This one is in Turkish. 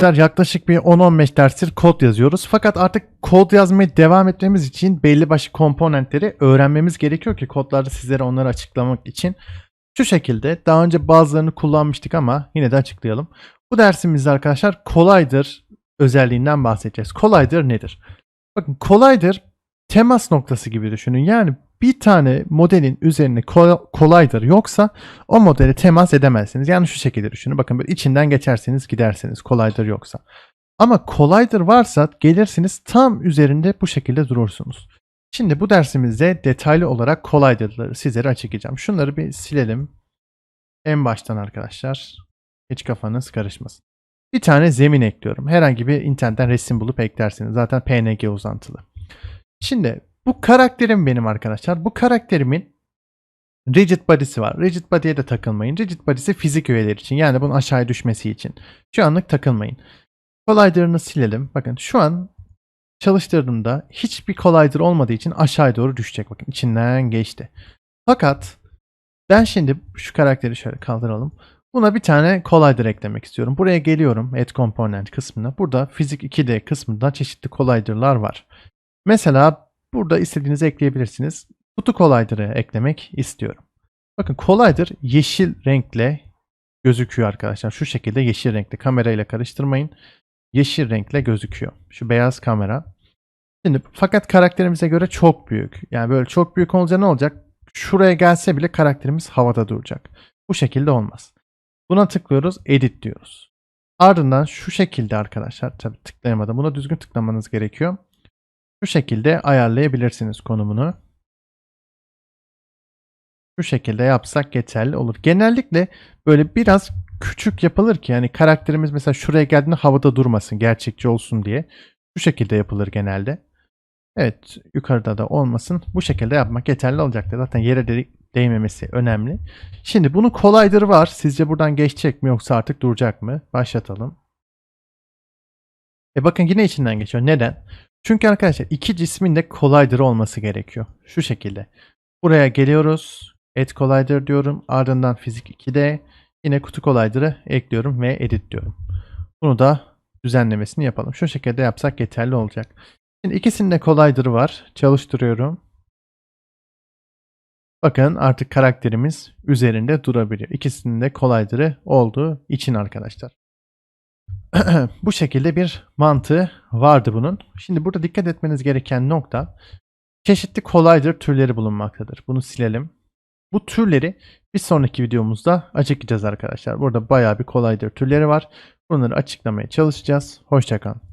Arkadaşlar yaklaşık bir 10-15 derstir kod yazıyoruz. Fakat artık kod yazmaya devam etmemiz için belli başlı komponentleri öğrenmemiz gerekiyor ki kodlarda sizlere onları açıklamak için. Şu şekilde daha önce bazılarını kullanmıştık ama yine de açıklayalım. Bu dersimizde arkadaşlar kolaydır özelliğinden bahsedeceğiz. Kolaydır nedir? Bakın kolaydır temas noktası gibi düşünün. Yani bir tane modelin üzerine ko- kolaydır yoksa o modele temas edemezsiniz. Yani şu şekilde düşünün. Bakın böyle içinden geçerseniz gidersiniz kolaydır yoksa. Ama kolaydır varsa gelirsiniz tam üzerinde bu şekilde durursunuz. Şimdi bu dersimizde detaylı olarak kolaydırları sizlere açıklayacağım. Şunları bir silelim. En baştan arkadaşlar. Hiç kafanız karışmasın. Bir tane zemin ekliyorum. Herhangi bir internetten resim bulup eklersiniz. Zaten PNG uzantılı. Şimdi bu karakterim benim arkadaşlar. Bu karakterimin rigid body'si var. Rigid body'ye de takılmayın. Rigid body'si fizik öğeler için. Yani bunun aşağıya düşmesi için. Şu anlık takılmayın. Collider'ını silelim. Bakın şu an çalıştırdığımda hiçbir collider olmadığı için aşağıya doğru düşecek. Bakın içinden geçti. Fakat ben şimdi şu karakteri şöyle kaldıralım. Buna bir tane collider eklemek istiyorum. Buraya geliyorum add component kısmına. Burada fizik 2D kısmında çeşitli collider'lar var. Mesela burada istediğinizi ekleyebilirsiniz. Kutu collider'ı eklemek istiyorum. Bakın collider yeşil renkle gözüküyor arkadaşlar. Şu şekilde yeşil renkli kamerayla karıştırmayın. Yeşil renkle gözüküyor. Şu beyaz kamera. Şimdi fakat karakterimize göre çok büyük. Yani böyle çok büyük olunca ne olacak? Şuraya gelse bile karakterimiz havada duracak. Bu şekilde olmaz. Buna tıklıyoruz, edit diyoruz. Ardından şu şekilde arkadaşlar, tabii tıklayamadım. Buna düzgün tıklamanız gerekiyor. Şu şekilde ayarlayabilirsiniz konumunu. Şu şekilde yapsak yeterli olur. Genellikle böyle biraz küçük yapılır ki yani karakterimiz mesela şuraya geldiğinde havada durmasın, gerçekçi olsun diye. Şu şekilde yapılır genelde. Evet, yukarıda da olmasın. Bu şekilde yapmak yeterli olacaktır. Zaten yere de değmemesi önemli. Şimdi bunun kolaydır var. Sizce buradan geçecek mi yoksa artık duracak mı? Başlatalım. E bakın yine içinden geçiyor. Neden? Çünkü arkadaşlar iki cismin de collider olması gerekiyor. Şu şekilde. Buraya geliyoruz. Add collider diyorum. Ardından fizik 2'de yine kutu collider'ı ekliyorum ve edit diyorum. Bunu da düzenlemesini yapalım. Şu şekilde yapsak yeterli olacak. Şimdi ikisinin de collider'ı var. Çalıştırıyorum. Bakın artık karakterimiz üzerinde durabiliyor. İkisinin de collider'ı olduğu için arkadaşlar. Bu şekilde bir mantığı vardı bunun. Şimdi burada dikkat etmeniz gereken nokta çeşitli collider türleri bulunmaktadır. Bunu silelim. Bu türleri bir sonraki videomuzda açıklayacağız arkadaşlar. Burada bayağı bir collider türleri var. Bunları açıklamaya çalışacağız. Hoşçakalın.